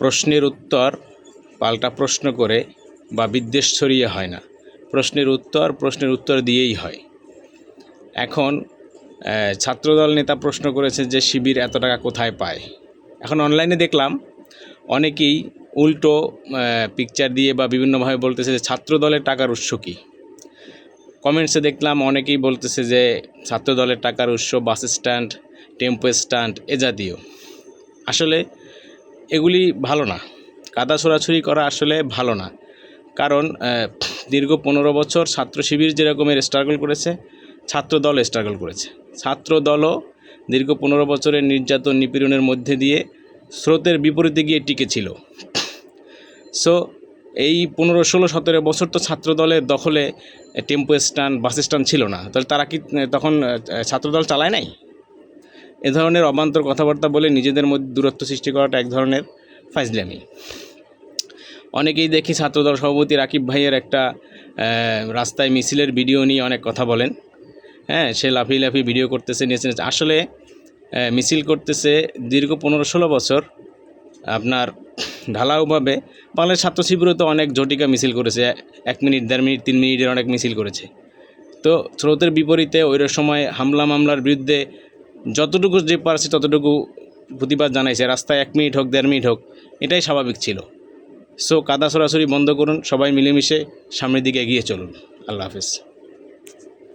প্রশ্নের উত্তর পাল্টা প্রশ্ন করে বা বিদ্বেষ ছড়িয়ে হয় না। প্রশ্নের উত্তর প্রশ্নের উত্তর দিয়েই হয়। এখন ছাত্রদল নেতা প্রশ্ন করেছে যে শিবির এত টাকা কোথায় পায়? এখন অনলাইনে দেখলাম, অনেকেই উল্টো পিকচার দিয়ে বা বিভিন্নভাবে বলতেছে যে ছাত্রদলের টাকার উৎস কী? কমেন্টসে দেখলাম, অনেকেই বলতেছে যে ছাত্রদলের টাকার উৎস বাস স্ট্যান্ড, টেম্পো স্ট্যান্ড, এ জাতীয়। আসলে এগুলি ভালো না। কাদা ছোড়াছুরি করা আসলে ভালো না। কারণ দীর্ঘ পনেরো বছর ছাত্র শিবির যেরকমের স্ট্রাগল করেছে, ছাত্র দল স্ট্রাগল করেছে। ছাত্র দলও দীর্ঘ পনেরো বছরের নির্যাতন নিপীড়নের মধ্যে দিয়ে স্রোতের বিপরীতে গিয়ে টিকেছিল সো এই পনেরো, ষোলো, সতেরো বছর তো ছাত্র দলের দখলে টেম্পো স্ট্যান্ড বাস স্ট্যান্ড ছিল না। তাহলে তারা কি, তখন ছাত্রদল চালায় নাই? এ ধরনের অবান্তর কথাবার্তা বলে নিজেদের মধ্যে দূরত্ব সৃষ্টি করাটা এক ধরনের ফাইজলামি। অনেকেই দেখি ছাত্রদল সভাপতি রাকিব ভাইয়ের একটা রাস্তায় মিছিলের ভিডিও নিয়ে অনেক কথা বলেন। হ্যাঁ সে লাফিয়ে লাফিয়ে ভিডিও করতেছে নিয়েছে। আসলে মিছিল করতেছে দীর্ঘ পনেরো ষোলো বছর। আপনার ঢালাওভাবে বাংলাদেশ ছাত্র শিবিরও তো অনেক জটিকা মিছিল করেছে। এক মিনিট, দেড় মিনিট, তিন মিনিটের অনেক মিছিল করেছে। তো স্রোতের বিপরীতে ওই সময় হামলা মামলার বিরুদ্ধে যতটুকু যে পারছি ততটুকু প্রতিবাদ জানাইছে, রাস্তায় এক মিনিট হোক, দেড় মিনিট হোক, এটাই স্বাভাবিক ছিল। সো কাদা সরাসরি বন্ধ করুন, সবাই মিলেমিশে সামনের দিকে এগিয়ে চলুন। আল্লাহ হাফেজ।